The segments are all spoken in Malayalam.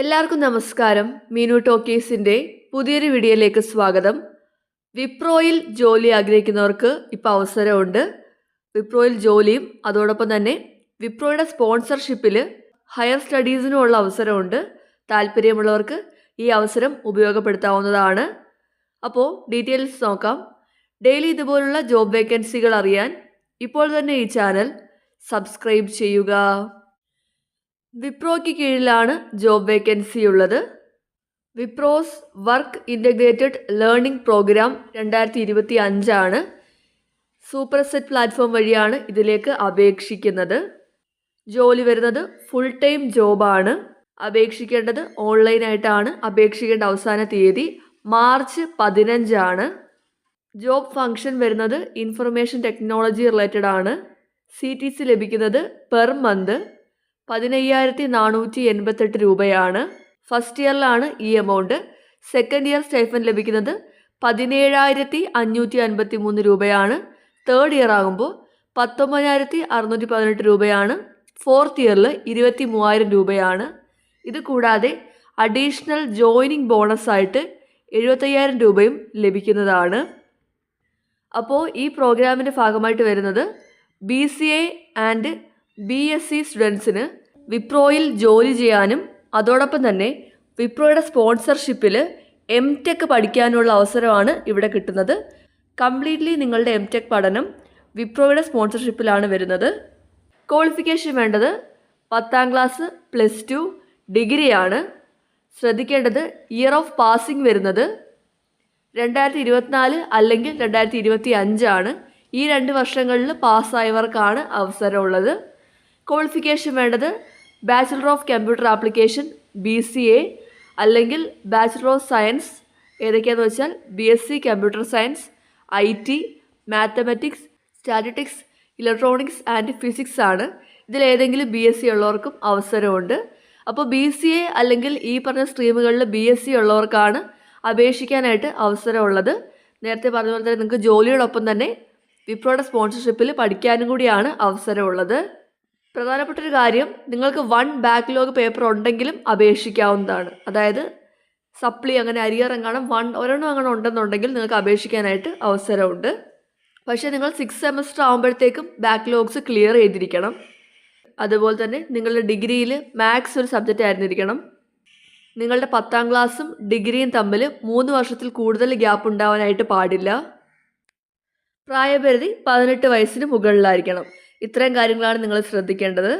എല്ലാവർക്കും നമസ്കാരം. മീനു ടോക്കീസിന്റെ പുതിയൊരു വീഡിയോയിലേക്ക് സ്വാഗതം. വിപ്രോയിൽ ജോലി ആഗ്രഹിക്കുന്നവർക്ക് ഇപ്പോൾ അവസരമുണ്ട്. വിപ്രോയിൽ ജോലിയും അതോടൊപ്പം തന്നെ വിപ്രോയുടെ സ്പോൺസർഷിപ്പിൽ ഹയർ സ്റ്റഡീസിനും ഉള്ള അവസരമുണ്ട്. താല്പര്യമുള്ളവർക്ക് ഈ അവസരം ഉപയോഗപ്പെടുത്താവുന്നതാണ്. അപ്പോൾ ഡീറ്റെയിൽസ് നോക്കാം. ഡെയിലി ഇതുപോലുള്ള ജോബ് വേക്കൻസികൾ അറിയാൻ ഇപ്പോൾ തന്നെ ഈ ചാനൽ സബ്സ്ക്രൈബ് ചെയ്യുക. വിപ്രോയ്ക്ക് കീഴിലാണ് ജോബ് വേക്കൻസി ഉള്ളത്. Wipro's work integrated learning programme രണ്ടായിരത്തി ഇരുപത്തി അഞ്ചാണ് സൂപ്പർ സെറ്റ് പ്ലാറ്റ്ഫോം വഴിയാണ് ഇതിലേക്ക് അപേക്ഷിക്കുന്നത്. ജോലി വരുന്നത് ഫുൾ ടൈം ജോബാണ് അപേക്ഷിക്കേണ്ടത് ഓൺലൈനായിട്ടാണ് അപേക്ഷിക്കേണ്ട അവസാന തീയതി മാർച്ച് പതിനഞ്ചാണ്. ജോബ് ഫംഗ്ഷൻ വരുന്നത് ഇൻഫർമേഷൻ ടെക്നോളജി റിലേറ്റഡ് ആണ്. സി ടി സി ലഭിക്കുന്നത് പെർ മന്ത് പതിനയ്യായിരത്തി നാനൂറ്റി എൺപത്തെട്ട് രൂപയാണ് ഫസ്റ്റ് ഇയറിലാണ് ഈ എമൗണ്ട് സെക്കൻഡ് ഇയർ സ്റ്റൈഫൻ ലഭിക്കുന്നത് പതിനേഴായിരത്തി അഞ്ഞൂറ്റി അൻപത്തി മൂന്ന് രൂപയാണ്. തേർഡ് ഇയർ ആകുമ്പോൾ പത്തൊമ്പതിനായിരത്തി അറുന്നൂറ്റി പതിനെട്ട് രൂപയാണ്. ഫോർത്ത് ഇയറിൽ ഇരുപത്തി മൂവായിരം രൂപയാണ്. ഇത് കൂടാതെ അഡീഷണൽ ജോയിനിങ് ബോണസായിട്ട് എഴുപത്തയ്യായിരം രൂപയും ലഭിക്കുന്നതാണ്. അപ്പോൾ ഈ പ്രോഗ്രാമിന്റെ ഭാഗമായിട്ട് വരുന്നത് B C A and B S C സ്റ്റുഡൻസിന് വിപ്രോയിൽ ജോലി ചെയ്യാനും അതോടൊപ്പം തന്നെ വിപ്രോയുടെ സ്പോൺസർഷിപ്പിൽ എം ടെക് പഠിക്കാനുള്ള അവസരമാണ് ഇവിടെ കിട്ടുന്നത്. കംപ്ലീറ്റ്ലി നിങ്ങളുടെ എം ടെക് പഠനം വിപ്രോയുടെ സ്പോൺസർഷിപ്പിലാണ് വരുന്നത്. ക്വാളിഫിക്കേഷൻ വേണ്ടത് പത്താം ക്ലാസ് പ്ലസ് ടു ഡിഗ്രിയാണ്. ശ്രദ്ധിക്കേണ്ടത് ഇയർ ഓഫ് പാസിംഗ് വരുന്നത് രണ്ടായിരത്തി ഇരുപത്തിനാല് അല്ലെങ്കിൽ രണ്ടായിരത്തി ഇരുപത്തി അഞ്ചാണ് ഈ രണ്ട് വർഷങ്ങളിൽ പാസ്സായവർക്കാണ് അവസരമുള്ളത്. ക്വാളിഫിക്കേഷൻ വേണ്ടത് bachelor of computer application B C A അല്ലെങ്കിൽ ബാച്ചിലർ ഓഫ് സയൻസ് ഏതൊക്കെയാണെന്ന് വെച്ചാൽ B S C computer science I T mathematics statistics electronics and physics ആണ്. ഇതിലേതെങ്കിലും ബി എസ് സി ഉള്ളവർക്കും അവസരമുണ്ട്. അപ്പോൾ ബി സി എ അല്ലെങ്കിൽ ഈ പറഞ്ഞ സ്ട്രീമുകളിൽ ബി എസ് സി ഉള്ളവർക്കാണ് അപേക്ഷിക്കാനായിട്ട് അവസരമുള്ളത്. നേരത്തെ പറഞ്ഞ പോലെ തന്നെ നിങ്ങൾക്ക് ജോലിയോടൊപ്പം തന്നെ വിപ്രോയുടെ സ്പോൺസർഷിപ്പിൽ പഠിക്കാനും കൂടിയാണ് അവസരമുള്ളത്. പ്രധാനപ്പെട്ട ഒരു കാര്യം നിങ്ങൾക്ക് വൺ ബാക്ക്ലോഗ് പേപ്പർ ഉണ്ടെങ്കിലും അപേക്ഷിക്കാവുന്നതാണ്. അതായത് സപ്ലി അങ്ങനെ അരിയർ എങ്ങാനും വൺ ഒരെണ്ണം അങ്ങനെ ഉണ്ടെന്നുണ്ടെങ്കിൽ നിങ്ങൾക്ക് അപേക്ഷിക്കാനായിട്ട് അവസരമുണ്ട്. പക്ഷേ നിങ്ങൾ സിക്സ് സെമസ്റ്റർ ആകുമ്പോഴത്തേക്കും ബാക്ക്ലോഗ്സ് ക്ലിയർ ചെയ്തിരിക്കണം. അതുപോലെ തന്നെ നിങ്ങളുടെ ഡിഗ്രിയിൽ മാത്സ് ഒരു സബ്ജക്റ്റ് ആയിരുന്നിരിക്കണം. നിങ്ങളുടെ പത്താം ക്ലാസ്സും ഡിഗ്രിയും തമ്മിൽ മൂന്ന് വർഷത്തിൽ കൂടുതൽ ഗ്യാപ്പ് ഉണ്ടാവാനായിട്ട് പാടില്ല. പ്രായപരിധി പതിനെട്ട് വയസ്സിന് മുകളിലായിരിക്കണം. ഇത്രയും കാര്യങ്ങളാണ് നിങ്ങൾ ശ്രദ്ധിക്കേണ്ടത്.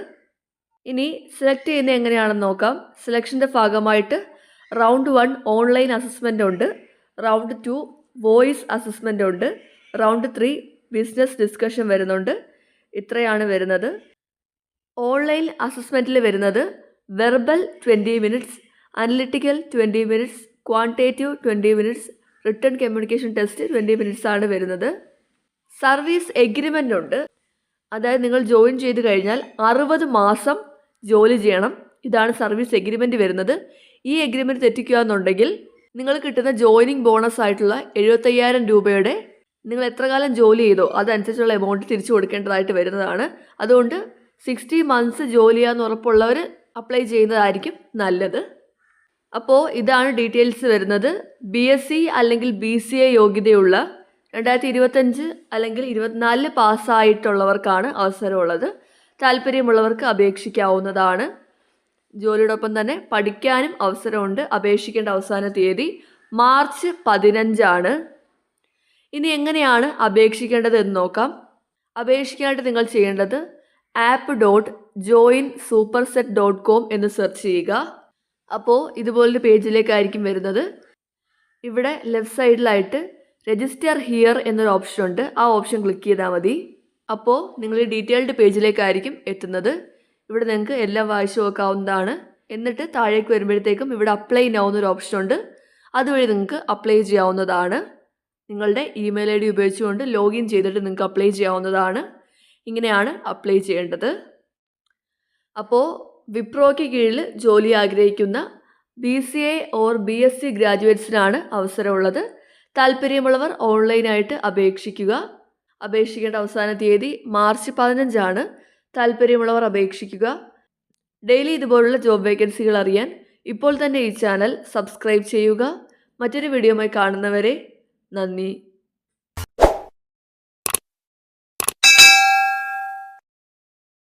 ഇനി സെലക്ട് ചെയ്യുന്ന എങ്ങനെയാണെന്ന് നോക്കാം. സെലക്ഷന്റെ ഭാഗമായിട്ട് റൗണ്ട് വൺ ഓൺലൈൻ അസസ്മെന്റ് ഉണ്ട്. റൗണ്ട് ടു വോയിസ് അസസ്മെന്റ് ഉണ്ട്. റൗണ്ട് ത്രീ ബിസിനസ് ഡിസ്കഷൻ വരുന്നുണ്ട്. ഇത്രയാണ് വരുന്നത്. ഓൺലൈൻ അസസ്മെന്റിൽ വരുന്നത് verbal twenty minutes analytical twenty minutes quantitative twenty minutes written communication test twenty minutes ആണ് വരുന്നത്. സർവീസ് എഗ്രിമെന്റ് ഉണ്ട്. അതായത് നിങ്ങൾ ജോയിൻ ചെയ്ത് കഴിഞ്ഞാൽ അറുപത് മാസം ജോലി ചെയ്യണം. ഇതാണ് സർവീസ് എഗ്രിമെന്റ് വരുന്നത്. ഈ എഗ്രിമെന്റ് തെറ്റിക്കുക എന്നുണ്ടെങ്കിൽ നിങ്ങൾ കിട്ടുന്ന ജോയിനിങ് ബോണസ് ആയിട്ടുള്ള എഴുപത്തയ്യായിരം രൂപയുടെ നിങ്ങൾ എത്ര കാലം ജോലി ചെയ്തോ അതനുസരിച്ചുള്ള എമൗണ്ട് തിരിച്ചു കൊടുക്കേണ്ടതായിട്ട് വരുന്നതാണ്. അതുകൊണ്ട് സിക്സ്റ്റി മന്ത്സ് ജോലി ചെയ്യാന്ന് ഉറപ്പുള്ളവർ അപ്ലൈ ചെയ്യുന്നതായിരിക്കും നല്ലത്. അപ്പോൾ ഇതാണ് ഡീറ്റെയിൽസ് വരുന്നത്. ബി അല്ലെങ്കിൽ ബി യോഗ്യതയുള്ള രണ്ടായിരത്തി ഇരുപത്തഞ്ച് അല്ലെങ്കിൽ ഇരുപത്തിനാലിൽ പാസ്സായിട്ടുള്ളവർക്കാണ് അവസരമുള്ളത്. താല്പര്യമുള്ളവർക്ക് അപേക്ഷിക്കാവുന്നതാണ്. ജോലിയോടൊപ്പം തന്നെ പഠിക്കാനും അവസരമുണ്ട്. അപേക്ഷിക്കേണ്ട അവസാന തീയതി മാർച്ച് പതിനഞ്ചാണ്. ഇനി എങ്ങനെയാണ് അപേക്ഷിക്കേണ്ടത് എന്ന് നോക്കാം. അപേക്ഷിക്കാനായിട്ട് നിങ്ങൾ ചെയ്യേണ്ടത് app dot join superset dot dot com എന്ന് സെർച്ച് ചെയ്യുക. അപ്പോൾ ഇതുപോലൊരു പേജിലേക്കായിരിക്കും വരുന്നത്. ഇവിടെ ലെഫ്റ്റ് സൈഡിലായിട്ട് രജിസ്റ്റർ ഹിയർ എന്നൊരു ഓപ്ഷൻ ഉണ്ട്. ആ ഓപ്ഷൻ ക്ലിക്ക് ചെയ്താൽ മതി. അപ്പോൾ നിങ്ങൾ ഡീറ്റെയിൽഡ് പേജിലേക്കായിരിക്കും എത്തുന്നത്. ഇവിടെ നിങ്ങൾക്ക് എല്ലാം വായിച്ചു നോക്കാവുന്നതാണ്. എന്നിട്ട് താഴേക്ക് വരുമ്പോഴത്തേക്കും ഇവിടെ അപ്ലൈ നൗ എന്നൊരു ഓപ്ഷൻ ഉണ്ട്. അതുവഴി നിങ്ങൾക്ക് അപ്ലൈ ചെയ്യാവുന്നതാണ്. നിങ്ങളുടെ ഇമെയിൽ ഐ ഡി ഉപയോഗിച്ചുകൊണ്ട് ലോഗിൻ ചെയ്തിട്ട് നിങ്ങൾക്ക് അപ്ലൈ ചെയ്യാവുന്നതാണ്. ഇങ്ങനെയാണ് അപ്ലൈ ചെയ്യേണ്ടത്. അപ്പോൾ വിപ്രോയ്ക്ക് കീഴിൽ ജോലി ആഗ്രഹിക്കുന്ന B C A or B S C ഗ്രാജുവേറ്റ്സിനാണ് അവസരമുള്ളത്. താല്പര്യമുള്ളവർ ഓൺലൈനായിട്ട് അപേക്ഷിക്കുക. അപേക്ഷിക്കേണ്ട അവസാന തീയതി മാർച്ച് പതിനഞ്ചാണ്. താല്പര്യമുള്ളവർ അപേക്ഷിക്കുക. ഡെയിലി ഇതുപോലുള്ള ജോബ് വേക്കൻസികൾ അറിയാൻ ഇപ്പോൾ തന്നെ ഈ ചാനൽ സബ്സ്ക്രൈബ് ചെയ്യുക. മറ്റൊരു വീഡിയോയുമായി കാണുന്നവരെ നന്ദി.